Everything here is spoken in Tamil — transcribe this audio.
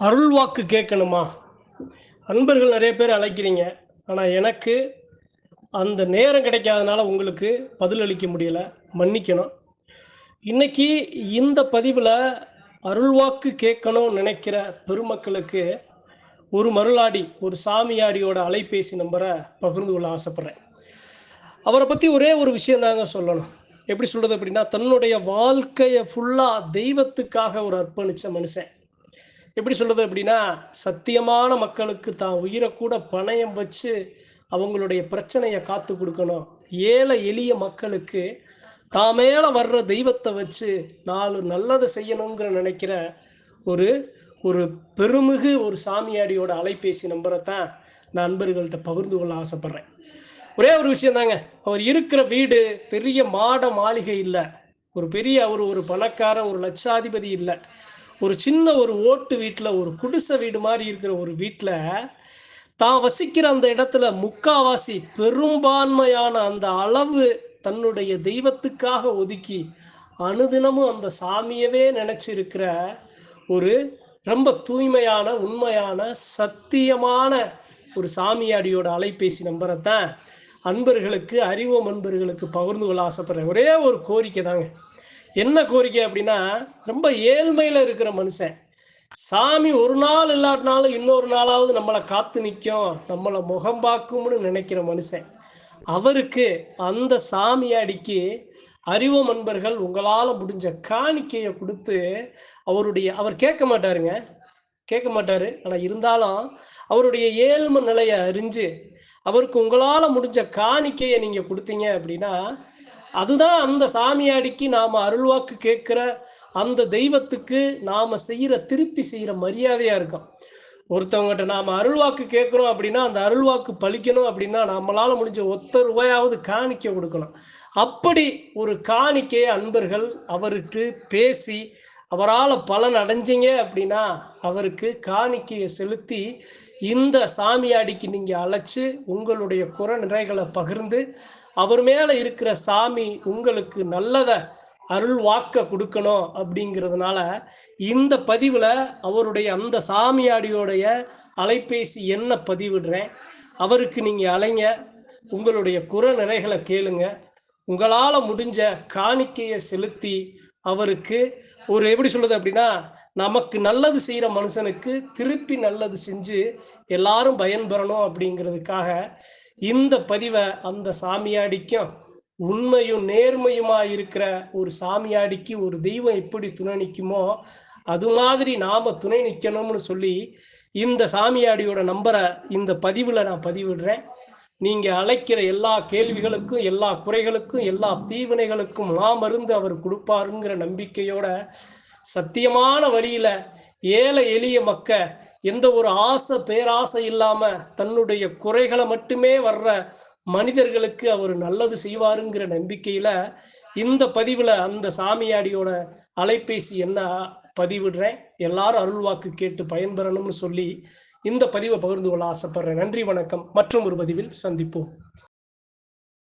அருள்வாக்கு கேட்கணுமா? அன்பர்கள் நிறைய பேர் அழைக்கிறீங்க. ஆனால் எனக்கு அந்த நேரம் கிடைக்காதனால உங்களுக்கு பதிலளிக்க முடியலை. மன்னிக்கணும். இன்னைக்கு இந்த பதிவில் அருள்வாக்கு கேட்கணும்னு நினைக்கிற பெருமக்களுக்கு ஒரு மருளாடி ஒரு சாமியாடியோட அலைபேசி நம்பரை பகிர்ந்து கொள்ள ஆசைப்பட்றேன். அவரை பற்றி ஒரே ஒரு விஷயம் தாங்க சொல்லணும். எப்படி சொல்கிறது அப்படின்னா தன்னுடைய வாழ்க்கையை ஃபுல்லாக தெய்வத்துக்காக ஒரு அர்ப்பணித்த மனுஷன். எப்படி சொல்கிறது அப்படின்னா சத்தியமான மக்களுக்கு தான் உயிரை கூட பணயம் வச்சு அவங்களுடைய பிரச்சனையை காத்து கொடுக்கணும். ஏழை எளிய மக்களுக்கு தான் மேலே வர்ற தெய்வத்தை வச்சு நாலு நல்லதை செய்யணுங்கிற நினைக்கிற ஒரு ஒரு பெருமிகு ஒரு சாமியாடியோட அலைபேசி நம்பரை தான் நான் நண்பர்கள்ட்ட பகிர்ந்து கொள்ள ஆசைப்பட்றேன். ஒரே ஒரு விஷயம் தாங்க. அவர் இருக்கிற வீடு பெரிய மாட மாளிகை இல்லை. ஒரு பெரிய அவர் ஒரு பணக்கார ஒரு லட்சாதிபதி இல்லை. ஒரு சின்ன ஒரு ஓட்டு வீட்டில் ஒரு குடிசை வீடு மாதிரி இருக்கிற ஒரு வீட்டில் தான் வசிக்கிற அந்த இடத்துல முக்காவாசி பெரும்பான்மையான அந்த அளவு தன்னுடைய தெய்வத்துக்காக ஒதுக்கி அனுதினமும் அந்த சாமியவே நினச்சிருக்கிற ஒரு ரொம்ப தூய்மையான உண்மையான சத்தியமான ஒரு சாமியாடியோட அலைபேசி நம்பரை தான் அன்பர்களுக்கு அறிவோம் அன்பர்களுக்கு பகிர்ந்து கொள்ள ஆசைப்படுறேன். ஒரே ஒரு கோரிக்கை தாங்க. என்ன கோரிக்கை அப்படின்னா ரொம்ப ஏழ்மையில் இருக்கிற மனுஷன். சாமி ஒரு நாள் இல்லாட்டினாலும் இன்னொரு நாளாவது நம்மளை காத்து நிற்கும் நம்மளை முகம் பார்க்கும்னு நினைக்கிற மனுஷன். அவருக்கு அந்த சாமியாடிக்கு அறிவோம் அன்பர்கள் உங்களால் முடிஞ்ச காணிக்கையை கொடுத்து அவருடைய அவர் கேட்க மாட்டாருங்க. கேட்க மாட்டார். ஆனால் இருந்தாலும் அவருடைய ஏழ்மை நிலையை அறிஞ்சு அவருக்கு உங்களால் முடிஞ்ச காணிக்கையை நீங்கள் கொடுத்தீங்க அப்படின்னா அதுதான் அந்த சாமியாடிக்கு நாம் அருள்வாக்கு கேட்குற அந்த தெய்வத்துக்கு நாம் செய்கிற திருப்பி செய்கிற மரியாதையாக இருக்கும். ஒருத்தவங்ககிட்ட நாம் அருள்வாக்கு கேட்குறோம் அப்படின்னா அந்த அருள்வாக்கு பழிக்கணும் அப்படின்னா நம்மளால் முடிஞ்ச ஒத்த ரூபாயாவது காணிக்கை கொடுக்கணும். அப்படி ஒரு காணிக்கையை அன்பர்கள் அவருக்கு பேசி அவரால் பலன் அடைஞ்சிங்க அப்படின்னா அவருக்கு காணிக்கையை செலுத்தி இந்த சாமியாடிக்கு நீங்கள் அழைச்சி உங்களுடைய குற நிறைகளை பகிர்ந்து அவர் மேலே இருக்கிற சாமி உங்களுக்கு நல்லதை அருள் வாக்க கொடுக்கணும் அப்படிங்கிறதுனால இந்த பதிவில் அவருடைய அந்த சாமியாடியோடைய அலைபேசி என்ன பதிவிடுறேன் அவருக்கு நீங்கள் அலைங்க உங்களுடைய குற நிறைகளை கேளுங்க உங்களால் முடிஞ்ச காணிக்கையை செலுத்தி அவருக்கு ஒரு எப்படி சொல்கிறது அப்படின்னா நமக்கு நல்லது செய்கிற மனுஷனுக்கு திருப்பி நல்லது செஞ்சு எல்லாரும் பயன்பெறணும் அப்படிங்கிறதுக்காக இந்த பதிவை அந்த சாமியாடிக்கும் உண்மையும் நேர்மையுமா இருக்கிற ஒரு சாமியாடிக்கு ஒரு தெய்வம் எப்படி துணை நிற்குமோ அது மாதிரி நாம் துணை நிற்கணும்னு சொல்லி இந்த சாமியாடியோட நம்பரை இந்த பதிவில் நான் பதிவிடுறேன். நீங்கள் அழைக்கிற எல்லா கேள்விகளுக்கும் எல்லா குறைகளுக்கும் எல்லா தீவினைகளுக்கும் மாமருந்து அவர் கொடுப்பாருங்கிற நம்பிக்கையோட சத்தியமான வழியில் ஏழை எளிய மக்க எந்த ஒரு ஆசை பேராசை இல்லாமல் தன்னுடைய குறைகளை மட்டுமே வர்ற மனிதர்களுக்கு அவர் நல்லது செய்வாருங்கிற நம்பிக்கையில் இந்த பதிவில் அந்த சாமியாடியோட அலைபேசி என்ன பதிவிடுறேன்? எல்லாரும் அருள்வாக்கு கேட்டு பயன்பெறணும்னு சொல்லி இந்த பதிவை பகிர்ந்து கொள்ள ஆசைப்படுறேன். நன்றி வணக்கம். மற்றும் ஒரு பதிவில் சந்திப்போம்.